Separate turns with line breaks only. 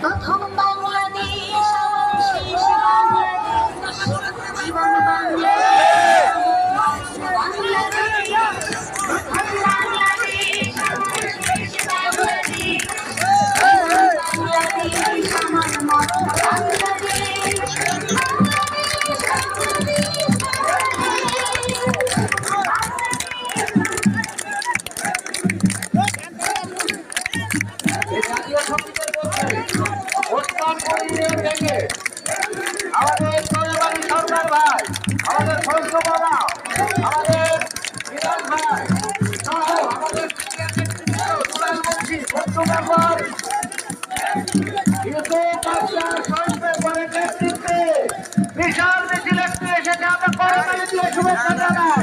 当他们迈过了第一山
弯曲的地方希 থেকে। আমাদের সোনাবাড়ি সরকার ভাই, আমাদের বাবা, আমাদের মিলন ভাই আমাদের বিশাল মিছিল একটি এসেছে, আমরা করতালি দিয়ে শুভেচ্ছা জানাই।